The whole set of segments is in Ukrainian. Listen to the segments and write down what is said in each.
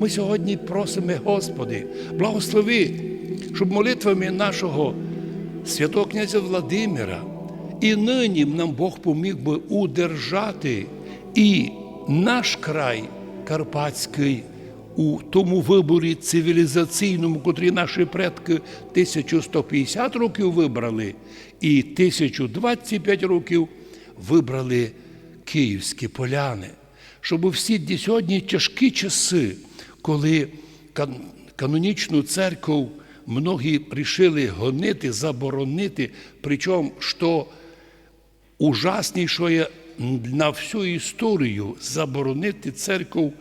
Ми сьогодні просимо, Господи, благослови, щоб молитвами нашого святого князя Владимира і нині нам Бог поміг би удержати і наш край Карпатський у тому виборі цивілізаційному, котрий наші предки 1150 років вибрали, і 1025 років вибрали київські поляни, щоб всі сьогодні тяжкі часи, коли канонічну церкву многі рішили гонити, заборонити, причому що ужаснішое на всю історію заборонити церкву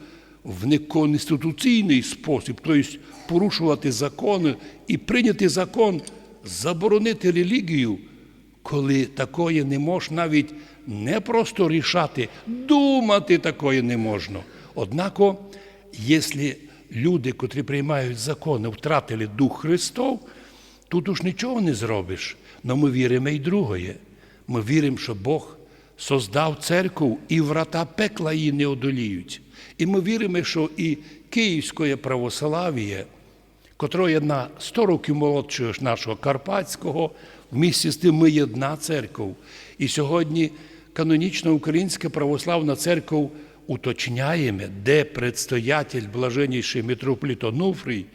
в неконституційний спосіб, тобто порушувати закони і прийняти закон, заборонити релігію, коли такої не можна навіть не просто рішати, думати такої не можна. Однако, якщо люди, котрі приймають закони, втратили Дух Христов, тут уж нічого не зробиш. Но ми віримо і другое. Ми віримо, що Бог создав церкву і врата пекла її не одоліють. І ми віримо, що і Київське православ'я, котре на 100 років молодше ж нашого Карпатського, в місті з тим ми єдна церква. І сьогодні канонічна Українська православна церква уточняємо, де предстоятель блаженніший митрополит Онуфрій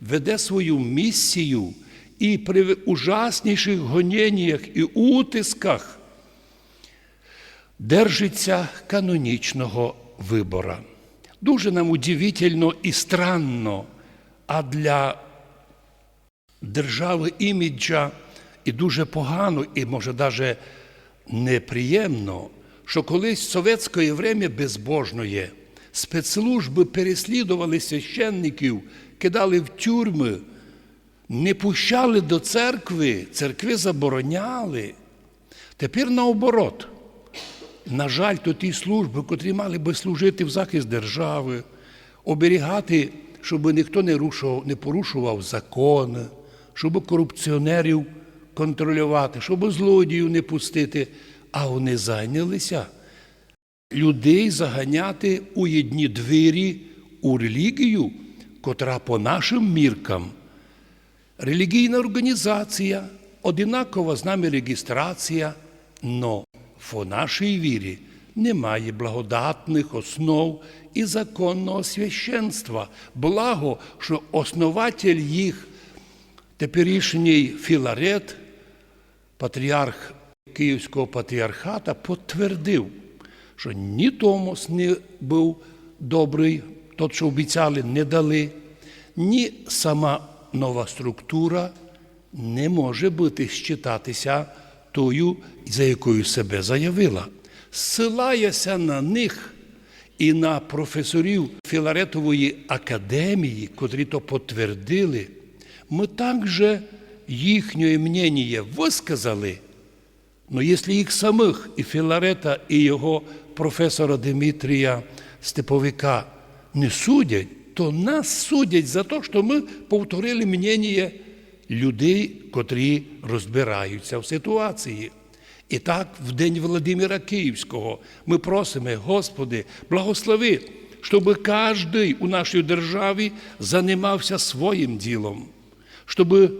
веде свою місію і при ужасніших гоніннях і утисках держиться канонічного вибора. Дуже нам удивительно і странно, а для держави іміджа і дуже погано, і може навіть неприємно, що колись в совєтське время безбожної спецслужби переслідували священників, кидали в тюрми, не пущали до церкви, церкви забороняли. Тепер наоборот. На жаль, то ті служби, котрі мали би служити в захист держави, оберігати, щоб ніхто не, рушував, не порушував закони, щоб корупціонерів контролювати, щоб злодіїв не пустити, а вони зайнялися людей заганяти у єдні двері у релігію, котра по нашим міркам релігійна організація, одинакова з нами реєстрація, но в нашій вірі немає благодатних основ і законного священства. Благо, що основатель їх, теперішній Філарет, патріарх Київського патріархата, підтвердив, що ні Томос не був добрий, тот, що обіцяли, не дали, ні сама нова структура не може бути считатися тою, за якою себе заявила. Силається на них і на професорів Філаретової академії, котрі то підтвердили, ми також їхнє мнення висказали. Но якщо їх самих, і Філарета, і його професора Дмитрія Степовика не судять, то нас судять за те, що ми повторили мнення людей, котрі розбираються в ситуації. І так, в день Володимира Київського ми просимо, Господи, благослови, щоб кожен у нашій державі займався своїм ділом, щоб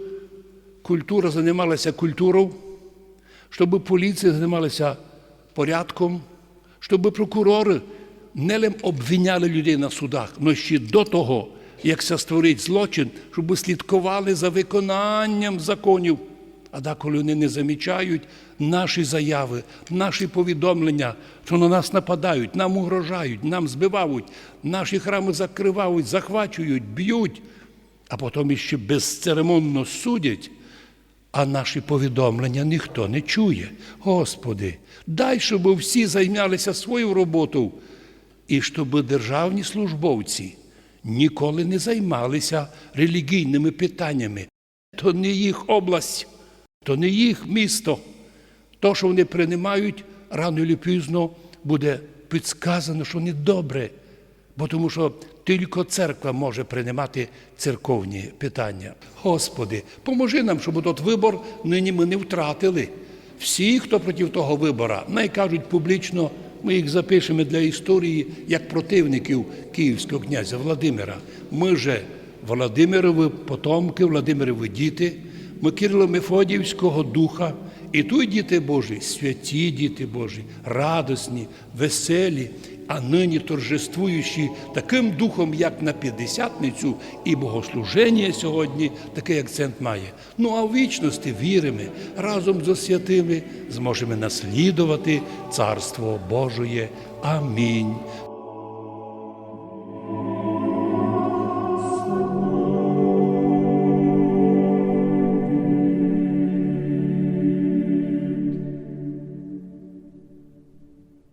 культура займалася культурою, щоб поліція займалася порядком, щоб прокурори не обвиняли людей на судах, але ще до того, як це створить злочин, щоб слідкували за виконанням законів. А деколи вони не замічають наші заяви, наші повідомлення, що на нас нападають, нам угрожають, нам збивають, наші храми закривають, захвачують, б'ють, а потім іще безцеремонно судять а наші повідомлення ніхто не чує. Господи, дай, щоб всі займалися своєю роботою, і щоб державні службовці ніколи не займалися релігійними питаннями. То не їх область, то не їх місто. То, що вони приймають, рано чи пізно буде підсказано, що не добре. Бо тому що тільки церква може приймати церковні питання. Господи, поможи нам, щоб тот вибор нині ми не втратили. Всі, хто проти того вибора, най кажуть публічно Ми їх запишемо для історії як противників київського князя Владимира. Ми же Володимирові потомки, Владимирові діти, ми Кирило Мефодіївського духа. І тут діти Божі, святі діти Божі, радосні, веселі, а нині торжествуючі таким духом, як на п'ятдесятницю, і богослуження сьогодні такий акцент має. Ну а в вічності віримо, разом з святими зможемо наслідувати Царство Божоє. Амінь.